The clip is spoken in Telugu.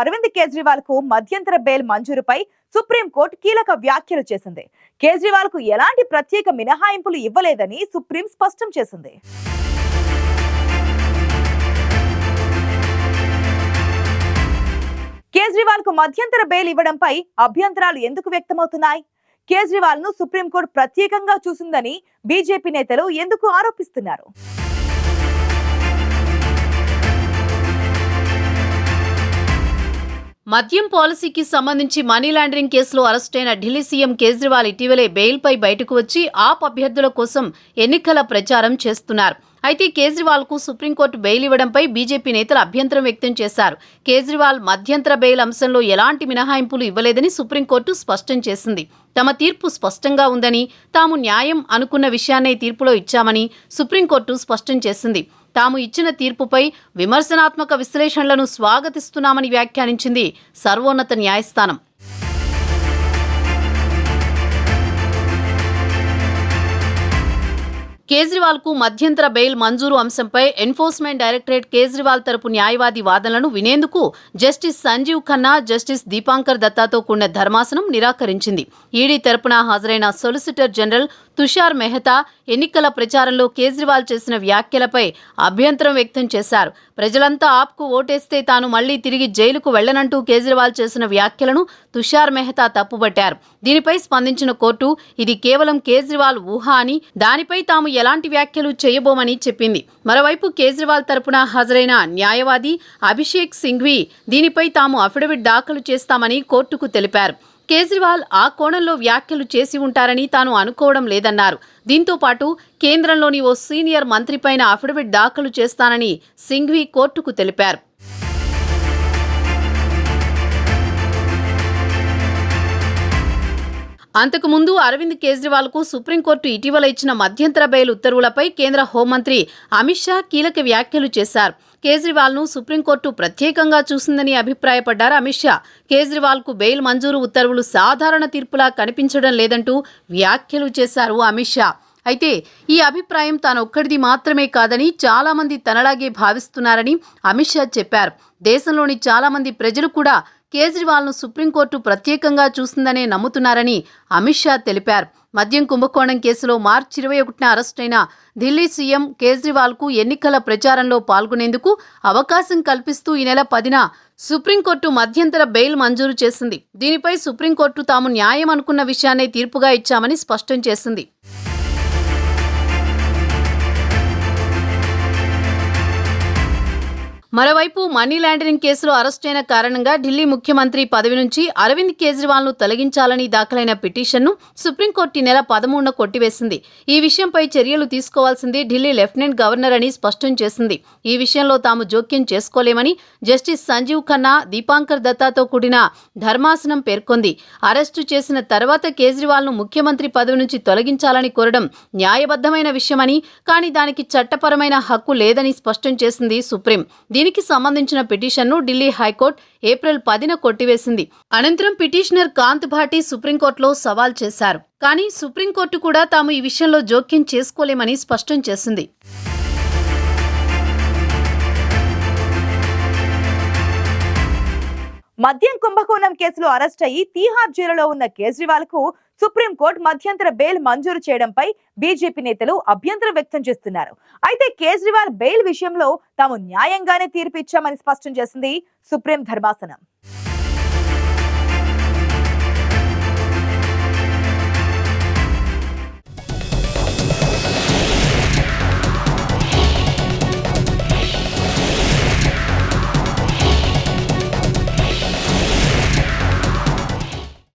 అరవింద్ కేజ్రీవాల్కు మధ్యంతర బెయిల్ మంజూరుపై సుప్రీంకోర్టు కీలక వ్యాఖ్యలు చేసింది. కేజ్రీవాల్కు ఎలాంటి ప్రత్యేక మినహాయింపులు ఇవ్వలేదని సుప్రీం స్పష్టం చేసింది. కేజ్రీవాల్కు మధ్యంతర బెయిల్ ఇవ్వడంపై అభ్యంతరాలు ఎందుకు వ్యక్తమవుతున్నాయి? కేజ్రీవాల్ను సుప్రీంకోర్టు ప్రత్యేకంగా చూసిందని బీజేపీ నేతలు ఎందుకు ఆరోపిస్తున్నారు? మద్యం పాలసీకి సంబంధించి మనీ లాండరింగ్ కేసులో అరెస్టైన ఢిల్లీ సీఎం కేజ్రీవాల్ ఇటీవలే బెయిల్పై బయటకు వచ్చి ఆప్ అభ్యర్థుల కోసం ఎన్నికల ప్రచారం చేస్తున్నారు. అయితే కేజ్రీవాల్కు సుప్రీంకోర్టు బెయిల్ ఇవ్వడంపై బీజేపీ నేతలు అభ్యంతరం వ్యక్తం చేశారు. కేజ్రీవాల్ మధ్యంతర బెయిల్ అంశంలో ఎలాంటి మినహాయింపులు ఇవ్వలేదని సుప్రీంకోర్టు స్పష్టం చేసింది. తమ తీర్పు స్పష్టంగా ఉందని తాము న్యాయం అనుకున్న విషయాన్నే తీర్పులో ఇచ్చామని సుప్రీంకోర్టు స్పష్టం చేసింది. తాము ఇచ్చిన తీర్పుపై విమర్శనాత్మక విశ్లేషణలను స్వాగతిస్తున్నామని వ్యాఖ్యానించింది సర్వోన్నత న్యాయస్థానం. కేజ్రీవాల్కు మధ్యంతర బెయిల్ మంజూరు అంశంపై ఎన్ఫోర్స్మెంట్ డైరెక్టరేట్ కేజ్రీవాల్ తరపు న్యాయవాది వాదనలను వినేందుకు జస్టిస్ సంజీవ్ ఖన్నా జస్టిస్ దీపాంకర్ దత్తాతో కూడిన ధర్మాసనం నిరాకరించింది. ఈడీ తరపున హాజరైన సొలిసిటర్ జనరల్ తుషార్ మెహతా ఎన్నికల ప్రచారంలో కేజ్రీవాల్ చేసిన వ్యాఖ్యలపై అభ్యంతరం వ్యక్తం చేశారు. ప్రజలంతా ఆప్కు ఓటేస్తే తాను మళ్ళీ తిరిగి జైలుకు వెళ్ళనంటూ కేజ్రీవాల్ చేసిన వ్యాఖ్యలను తుషార్ మెహతా తప్పుబట్టారు. దీనిపై స్పందించిన కోర్టు ఇది కేవలం కేజ్రీవాల్ ఊహ అని దానిపై తాము ఎలాంటి వ్యాఖ్యలు చేయబోమని చెప్పింది. మరోవైపు కేజ్రీవాల్ తరపున హాజరైన న్యాయవాది అభిషేక్ సింఘ్వి దీనిపై తాము అఫిడవిట్ దాఖలు చేస్తామని కోర్టుకు తెలిపారు. కేజ్రీవాల్ ఆ కోణంలో వ్యాఖ్యలు చేసి ఉంటారని తాను అనుకోవడం లేదన్నారు. దీంతో పాటు కేంద్రంలోని ఓ సీనియర్ మంత్రిపైన అఫిడవిట్ దాఖలు చేస్తానని సింఘ్వి కోర్టుకు తెలిపారు. అంతకుముందు అరవింద్ కేజ్రీవాల్కు సుప్రీంకోర్టు ఇటీవల ఇచ్చిన మధ్యంతర బెయిల్ ఉత్తర్వులపై కేంద్ర హోంమంత్రి అమిత్ షా కీలక వ్యాఖ్యలు చేశారు. కేజ్రీవాల్ను సుప్రీంకోర్టు ప్రత్యేకంగా చూసిందని అభిప్రాయపడ్డారు అమిత్ షా. కేజ్రీవాల్కు బెయిల్ మంజూరు ఉత్తర్వులు సాధారణ తీర్పులా కనిపించడం లేదంటూ వ్యాఖ్యలు చేశారు అమిత్ షా. అయితే ఈ అభిప్రాయం తానొక్కడిది మాత్రమే కాదని చాలామంది తనలాగే భావిస్తున్నారని అమిత్ షా చెప్పారు. దేశంలోని చాలామంది ప్రజలు కూడా కేజ్రీవాల్ను సుప్రీంకోర్టు ప్రత్యేకంగా చూసిందనే నమ్ముతున్నారని అమిత్ షా తెలిపారు. మద్యం కుంభకోణం కేసులో మార్చి ఇరవై ఒకటిన అరెస్టైన ఢిల్లీ సీఎం కేజ్రీవాల్కు ఎన్నికల ప్రచారంలో పాల్గొనేందుకు అవకాశం కల్పిస్తూ ఈ నెల పదిన సుప్రీంకోర్టు మధ్యంతర బెయిల్ మంజూరు చేసింది. దీనిపై సుప్రీంకోర్టు తాము న్యాయం అనుకున్న విషయాన్నే తీర్పుగా ఇచ్చామని స్పష్టం చేసింది. మరోవైపు మనీ లాండరింగ్ కేసులో అరెస్టైన కారణంగా ఢిల్లీ ముఖ్యమంత్రి పదవి నుంచి అరవింద్ కేజ్రీవాల్ను తొలగించాలని దాఖలైన పిటిషన్ను సుప్రీంకోర్టు నెల పదమూడున కొట్టివేసింది. ఈ విషయంపై చర్యలు తీసుకోవాల్సింది ఢిల్లీ లెఫ్టినెంట్ గవర్నర్ అని స్పష్టం చేసింది. ఈ విషయంలో తాము జోక్యం చేసుకోలేమని జస్టిస్ సంజీవ్ ఖన్నా దీపాంకర్ దత్తాతో కూడిన ధర్మాసనం పేర్కొంది. అరెస్టు చేసిన తర్వాత కేజ్రీవాల్ను ముఖ్యమంత్రి పదవి నుంచి తొలగించాలని కోరడం న్యాయబద్ధమైన విషయమని కానీ దానికి చట్టపరమైన హక్కు లేదని స్పష్టం చేసింది సుప్రీం. దీని దీనికి సంబంధించిన పిటిషన్ను ఢిల్లీ హైకోర్టు ఏప్రిల్ పదిన కొట్టివేసింది. అనంతరం పిటిషనర్ కాంత్ భాటి సుప్రీంకోర్టులో సవాల్ చేశారు. కానీ సుప్రీంకోర్టు కూడా తాము ఈ విషయంలో జోక్యం చేసుకోలేమని స్పష్టం చేసింది. మద్యం కుంభకోణం కేసులో అరెస్ట్ అయ్యి తీహార్ జైలులో ఉన్న కేజ్రీవాల్కు సుప్రీంకోర్టు మధ్యంతర బెయిల్ మంజూరు చేయడంపై బీజేపీ నేతలు అభ్యంతరం వ్యక్తం చేస్తున్నారు. అయితే కేజ్రీవాల్ బెయిల్ విషయంలో తాము న్యాయంగానే తీర్పు ఇచ్చామని స్పష్టం చేసింది సుప్రీం ధర్మాసనం.